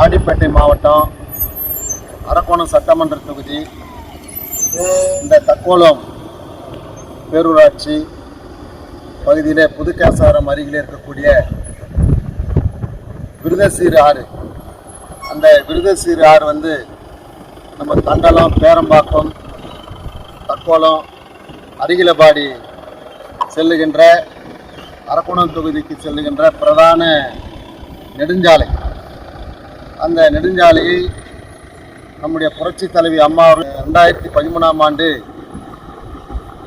ராணிப்பேட்டை மாவட்டம் அரக்கோணம் சட்டமன்ற தொகுதி இந்த தக்கோலம் பேரூராட்சி பகுதியிலே புதுக்காசாரம் அருகிலே இருக்கக்கூடிய விருதசீர் ஆறு. அந்த விருதசீர் ஆறு வந்து நம்ம தண்டலம் பேரம்பாக்கம் தக்கோலம் அருகிலபாடி செல்லுகின்ற அரக்கோணம் தொகுதிக்கு செல்லுகின்ற பிரதான நெடுஞ்சாலை. அந்த நெடுஞ்சாலையை நம்முடைய புரட்சி தலைவி அம்மா அவர்கள் ரெண்டாயிரத்தி பதிமூணாம் ஆண்டு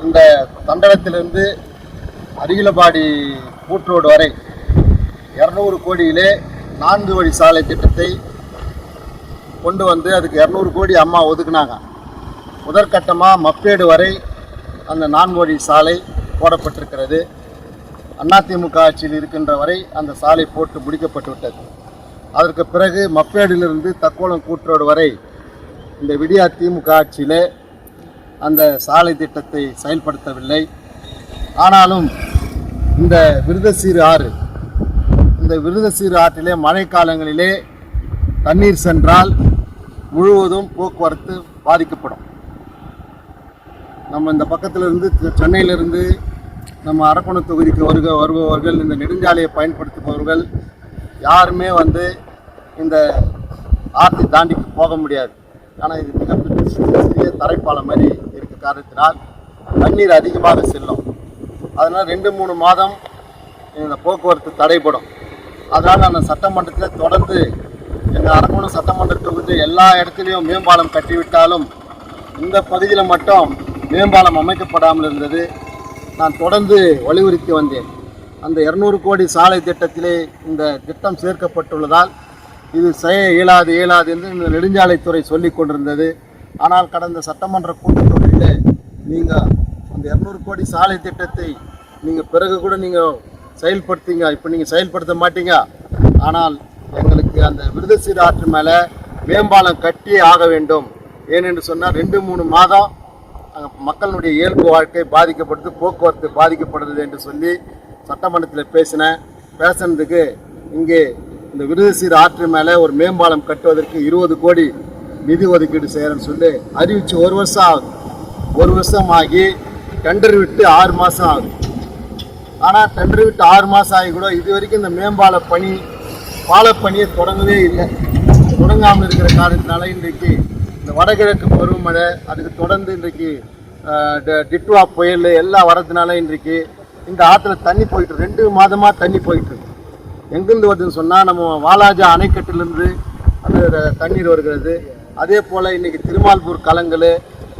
இந்த தண்டலத்திலிருந்து அருகிலபாடி கூற்றோடு வரை இரநூறு கோடியிலே நான்கு வழி சாலை திட்டத்தை கொண்டு வந்து அதுக்கு இரநூறு கோடி அம்மா ஒதுக்குனாங்க. முதற்கட்டமாக மப்பேடு வரை அந்த நான்கு வழி சாலை போடப்பட்டிருக்கிறது. அதிமுக ஆட்சியில் இருக்கின்ற வரை அந்த சாலை போட்டு முடிக்கப்பட்டு விட்டது. அதற்கு பிறகு மப்பேடிலிருந்து தக்கோலம் கூற்றோடு வரை இந்த விடியா திமுக ஆட்சியிலே அந்த சாலை திட்டத்தை செயல்படுத்தவில்லை. ஆனாலும் இந்த விருதசீர் ஆறு இந்த விருதசீர் ஆற்றிலே மழைக்காலங்களிலே தண்ணீர் சென்றால் முழுவதும் போக்குவரத்து பாதிக்கப்படும். நம்ம இந்த பக்கத்திலிருந்து சென்னையிலிருந்து நம்ம அரக்கோணம் தொகுதிக்கு வருக வருபவர்கள் இந்த நெடுஞ்சாலையை பயன்படுத்துபவர்கள் யாருமே வந்து இந்த ஆற்றை தாண்டி போக முடியாது. ஆனால் இது மிகப்பெரிய சிறிய தரைப்பாலம் மாதிரி இருக்க காரணத்தினால் தண்ணீர் அதிகமாக செல்லும். அதனால் ரெண்டு மூணு மாதம் இந்த போக்குவரத்து தடைப்படும் அதனால் நான் சட்டமன்றத்தில் தொடர்ந்து எங்கள் அரக்கோணம் சட்டமன்ற தொகுதி எல்லா இடத்துலையும் மேம்பாலம் கட்டிவிட்டாலும் இந்த பகுதியில் மட்டும் மேம்பாலம் அமைக்கப்படாமல் இருந்தது. நான் தொடர்ந்து வலியுறுத்தி வந்தேன். அந்த இரநூறு கோடி சாலை திட்டத்திலே இந்த திட்டம் சேர்க்கப்பட்டுள்ளதால் இது செய்ய இயலாது இயலாது என்று இந்த நெடுஞ்சாலைத்துறை சொல்லி கொண்டிருந்தது. ஆனால் கடந்த சட்டமன்ற கூட்டத்தொடரில் நீங்கள் அந்த இரநூறு கோடி சாலை திட்டத்தை நீங்கள் பிறகு கூட நீங்கள் செயல்படுத்திங்க இப்போ நீங்கள் செயல்படுத்த மாட்டீங்க. ஆனால் எங்களுக்கு அந்த விருதசீர் ஆற்று மேலே மேம்பாலம் கட்டியே ஆக வேண்டும். ஏனென்று சொன்னால் ரெண்டு மூணு மாதம் மக்களுடைய இயல்பு வாழ்க்கை பாதிக்கப்படுது போக்குவரத்து பாதிக்கப்படுது என்று சொல்லி சட்டமன்றத்தில் பேசினேன். பேசுனதுக்கு இங்கே இந்த விருதுசீர் ஆற்று மேலே ஒரு மேம்பாலம் கட்டுவதற்கு இருபது கோடி நிதி ஒதுக்கீடு செய்கிறேன்னு சொல்லி அறிவித்து ஒரு வருஷம் ஆகுது. ஒரு வருஷம் ஆகி டெண்டர் விட்டு ஆறு மாதம் ஆகுது. ஆனால் டெண்டர் விட்டு ஆறு மாதம் ஆகி கூட இது வரைக்கும் இந்த மேம்பால பணி பாலப்பணியை தொடங்கவே இல்லை. தொடங்காமல் இருக்கிற காரணத்தினால இன்றைக்கு இந்த வடகிழக்கு பருவமழை அதுக்கு தொடர்ந்து இன்றைக்கு ட- டிட்வா புயல் எல்லாம் வரதுனால இன்றைக்கு இந்த ஆற்றுல தண்ணி போயிட்டு ரெண்டு மாதமாக தண்ணி போயிட்டு எங்கேருந்து வருதுன்னு சொன்னால் நம்ம வாலாஜா அணைக்கட்டிலிருந்து அந்த தண்ணீர் வருகிறது. அதே போல் இன்றைக்கி திருமால்பூர் கலங்கள்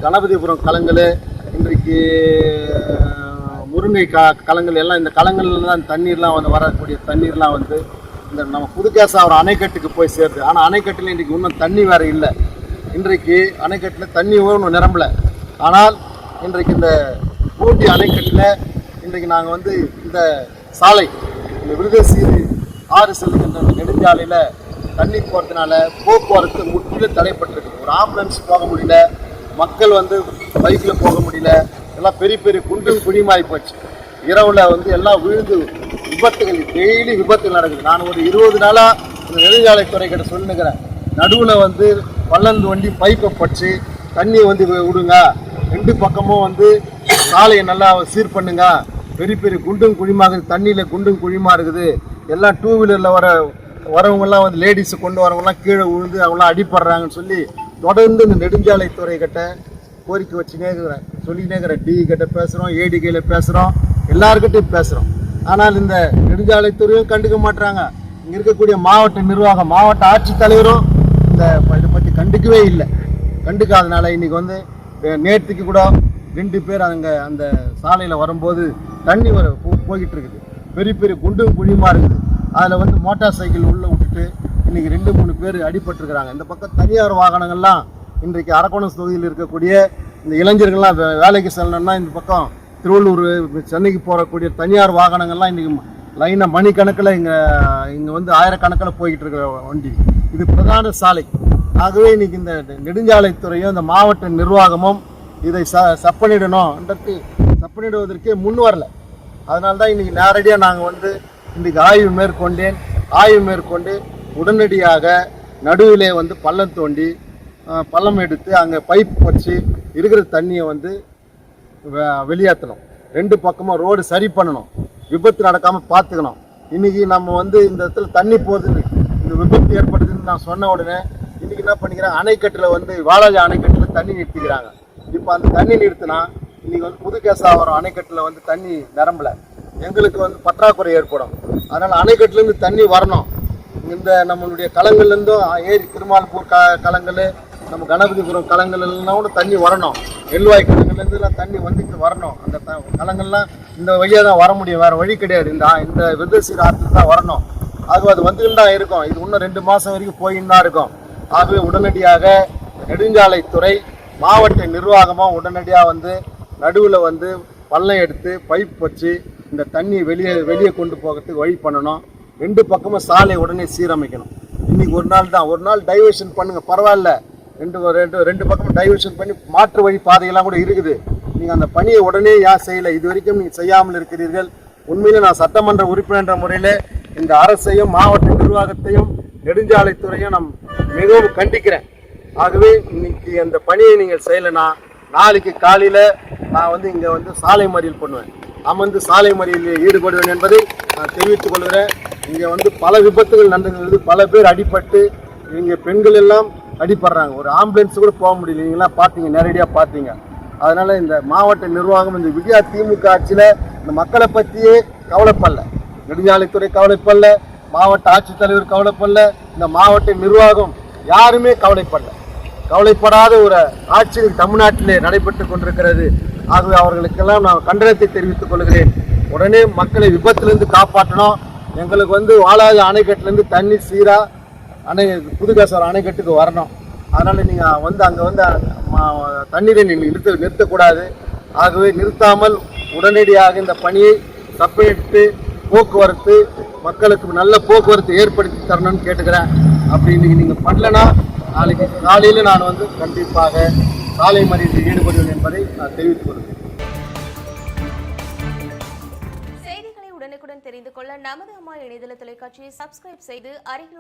கணபதிபுரம் கலங்கள் இன்றைக்கு முருங்கை க கலங்கள் எல்லாம் இந்த கலங்கள்ல தான் தண்ணீர்லாம் வந்து வரக்கூடிய தண்ணீர்லாம் வந்து இந்த நம்ம புதுக்கேசாவரம் அணைக்கட்டுக்கு போய் சேருது. ஆனால் அணைக்கட்டில் இன்றைக்கி இன்னும் தண்ணி வேறு இல்லை. இன்றைக்கு அணைக்கட்டில் தண்ணி ஒன்றும் நிரம்பல. ஆனால் இன்றைக்கு இந்த ஊட்டி அணைக்கட்டில் இன்றைக்கு நாங்கள் வந்து இந்த சாலை இந்த விருதசீரி ஆறு செல்லுகின்ற நெடுஞ்சாலையில் தண்ணி போகிறதுனால போக்குவரத்து முற்றிலும் தடைப்பட்டிருக்கு. ஒரு ஆம்புலன்ஸ் போக முடியல மக்கள் வந்து பைக்கில் போக முடியல எல்லாம் பெரிய பெரிய குண்டும் குழிமாறி போச்சு. இரவில் வந்து எல்லாம் விழுந்து விபத்துகள் டெய்லி விபத்துகள் நடக்குது. நான் ஒரு இருபது நாளாக இந்த நெடுஞ்சாலைத்துறை கிட்ட சொல்லுங்கிறேன் நடுவில் வந்து பள்ளந்து வண்டி பைப்பை பச்சு. தண்ணியை வந்து விடுங்க. ரெண்டு பக்கமும் வந்து சாலையை நல்லா சீர் பண்ணுங்க. பெரிய பெரிய குண்டும் குழிமாக இருக்குது. தண்ணியில் குண்டும் குழிமா இருக்குது. எல்லாம் டூ வீலரில் வர வரவங்கெல்லாம் வந்து லேடிஸை கொண்டு வரவங்கலாம் கீழே விழுந்து அவங்களாம் அடிப்படுறாங்கன்னு சொல்லி தொடர்ந்து இந்த நெடுஞ்சாலைத்துறை கிட்ட கோரிக்கை வச்சுனே இருக்கிறேன். சொல்லினே இருக்கிறேன். டி கிட்ட பேசுகிறோம் ஏடிகையில் பேசுகிறோம் எல்லாருக்கிட்டையும் பேசுகிறோம் ஆனால் இந்த நெடுஞ்சாலைத்துறையும் கண்டுக்க மாட்றாங்க. இங்கே இருக்கக்கூடிய மாவட்ட நிர்வாகம் மாவட்ட ஆட்சித்தலைவரும் இந்த இதை பற்றி கண்டுக்கவே இல்லை. கண்டுக்காதனால இன்னைக்கு வந்து நேற்றுக்கு கூட ரெண்டு பேர் அங்கே அந்த சாலையில் வரும்போது தண்ணி வர போ- போய்கிட்டு இருக்குது. பெரிய பெரிய குண்டும் குழியுமா இருக்குது. அதில் வந்து மோட்டார் சைக்கிள் உள்ளே விட்டுட்டு இன்றைக்கி ரெண்டு மூணு பேர் அடிபட்டிருக்கிறாங்க. இந்த பக்கம் தனியார் வாகனங்கள்லாம் இன்றைக்கு அரக்கோணம் தொகுதியில் இருக்கக்கூடிய இந்த இளைஞர்கள்லாம் வே- வேலைக்கு செல்லணும்னா இந்த பக்கம் திருவள்ளூர் சென்னைக்கு போகக்கூடிய தனியார் வாகனங்கள்லாம் இன்றைக்கி லைனாக மணிக்கணக்கில் இங்கே இங்கே வந்து ஆயிரக்கணக்கில் போய்கிட்டு இருக்கிற வண்டி. இது பிரதான சாலை. ஆகவே இன்றைக்கி இந்த நெடுஞ்சாலைத்துறையும் இந்த மாவட்ட நிர்வாகமும் இதை ச சப்பனிடணும்ன்றது சப்பனிடுவதற்கே முன் வரல. அதனால தான் இன்றைக்கி நேரடியாக நாங்கள் வந்து இன்றைக்கு ஆய்வு மேற்கொண்டேன். ஆய்வு மேற்கொண்டு உடனடியாக நடுவிலே வந்து பள்ளம் தோண்டி பள்ளம் எடுத்து அங்கே பைப் வச்சு இருக்கிற தண்ணியை வந்து வெளியேற்றணும் ரெண்டு பக்கமும் ரோடு சரி பண்ணணும். விபத்து நடக்காமல் பார்த்துக்கணும் இன்னைக்கு நம்ம வந்து இந்த இடத்துல தண்ணி போகுது. இந்த விபத்து ஏற்படுதுன்னு நான் சொன்ன உடனே இன்றைக்கி என்ன பண்ணிக்கிறாங்க? அணைக்கட்டில் வந்து வாலாஜி அணைக்கட்டில் தண்ணி நிறுத்திக்கிறாங்க. இப்போ அந்த தண்ணி நிறுத்தினா இன்றைக்கி வந்து புதுகேசாவரம் அணைக்கட்டில் வந்து தண்ணி நிரம்பல. எங்களுக்கு வந்து பற்றாக்குறை ஏற்படும். அதனால் அணைக்கட்டிலேருந்து தண்ணி வரணும். இந்த நம்மளுடைய களங்கள்லேருந்தும் ஏரி திருமால்பூர் க களங்கள் நம்ம கணபதிபுரம் களங்கள் கூட தண்ணி வரணும். எல்வாய் களங்கள்லேருந்துலாம் தண்ணி வந்துட்டு வரணும். அந்த த களங்கள்லாம் இந்த வழியாக தான் வர முடியும். வேறு வழி கிடையாது. இந்த இந்த விதசீர் ஆற்றுக்கு தான் வரணும். ஆகவே அது வந்துட்டு தான் இருக்கும். இது இன்னும் ரெண்டு மாதம் வரைக்கும் போயின்னு தான் இருக்கும். ஆகவே உடனடியாக நெடுஞ்சாலைத்துறை மாவட்ட நிர்வாகமாக உடனடியாக வந்து நடுவில் வந்து பள்ளம் எடுத்து பைப் வச்சு இந்த தண்ணி வெளியே வெளியே கொண்டு போகிறதுக்கு வழி பண்ணணும். ரெண்டு பக்கமும் சாலை உடனே சீரமைக்கணும். இன்றைக்கி ஒரு நாள் தான். ஒரு நாள் டைவர்ஷன் பண்ணுங்கள் பரவாயில்ல. ரெண்டு ரெண்டு ரெண்டு பக்கமும் டைவர்ஷன் பண்ணி மாற்று வழி பாதையெல்லாம் கூட இருக்குது. நீங்கள் அந்த பணியை உடனே ஏன் செய்யலை? இது வரைக்கும் நீங்கள் செய்யாமல் இருக்கிறீர்கள். உண்மையிலே நான் சட்டமன்ற உறுப்பினர் என்ற முறையில் இந்த அரசையும் மாவட்ட நிர்வாகத்தையும் நெடுஞ்சாலைத்துறையும் நான் மிகவும் கண்டிக்கிறேன். ஆகவே இன்னைக்கு அந்த பணியை நீங்கள் செய்யலைன்னா நாளைக்கு காலையில் நான் வந்து இங்கே வந்து சாலை மறியல் பண்ணுவேன். அமர்ந்து சாலை மறியலில் ஈடுபடுவேன் என்பதை நான் தெரிவித்துக் கொள்கிறேன். இங்கே வந்து பல விபத்துகள் நடந்தது பல பேர் அடிபட்டு இங்கே பெண்கள் எல்லாம் அடிப்படுறாங்க ஒரு ஆம்புலன்ஸ் கூட போக முடியல. நீங்களாம் பார்த்தீங்க நேரடியாக பார்த்தீங்க. அதனால் இந்த மாவட்ட நிர்வாகம் இந்த விஜயா திமுக ஆட்சியில் இந்த மக்களை பற்றியே கவலைப்படல. நெடுஞ்சாலைத்துறை கவலைப்படல. மாவட்ட ஆட்சித்தலைவர் கவலைப்படல. இந்த மாவட்ட நிர்வாகம் யாருமே கவலைப்படல. கவலைப்படாத ஒரு ஆட்சி தமிழ்நாட்டிலே நடைபெற்று கொண்டிருக்கிறது. ஆகவே அவர்களுக்கெல்லாம் நான் கண்டனத்தை தெரிவித்துக் கொள்கிறேன். உடனே மக்களை விபத்திலிருந்து காப்பாற்றணும். எங்களுக்கு வந்து வாழாத அணைக்கட்டிலேருந்து தண்ணி சீராக அணை புதுகேசவர் அணைக்கட்டுக்கு வரணும். அதனால் நீங்கள் வந்து அங்கே வந்து தண்ணீரை நீங்கள் நிறுத்த நிறுத்தக்கூடாது. ஆகவே நிறுத்தாமல் உடனடியாக இந்த பணியை தப்பெடுத்து போக்குவரத்து மக்களுக்கு நல்ல போக்குவரத்து ஏற்படுத்தி தரணும்னு கேட்டுக்கிறேன். அப்படி இன்னைக்கு நீங்கள் பண்ணலன்னா நாளைக்கு காலையில் நான் வந்து கண்டிப்பாக சாலை மறியலில் ஈடுபடுவேன் என்பதை நான் தெரிவித்துக் கொள்கிறேன். செய்திகளை உடனுக்குடன் தெரிந்து கொள்ள நமது அம்மா இணையதள தொலைக்காட்சியை சப்ஸ்கிரைப் செய்து அருகில்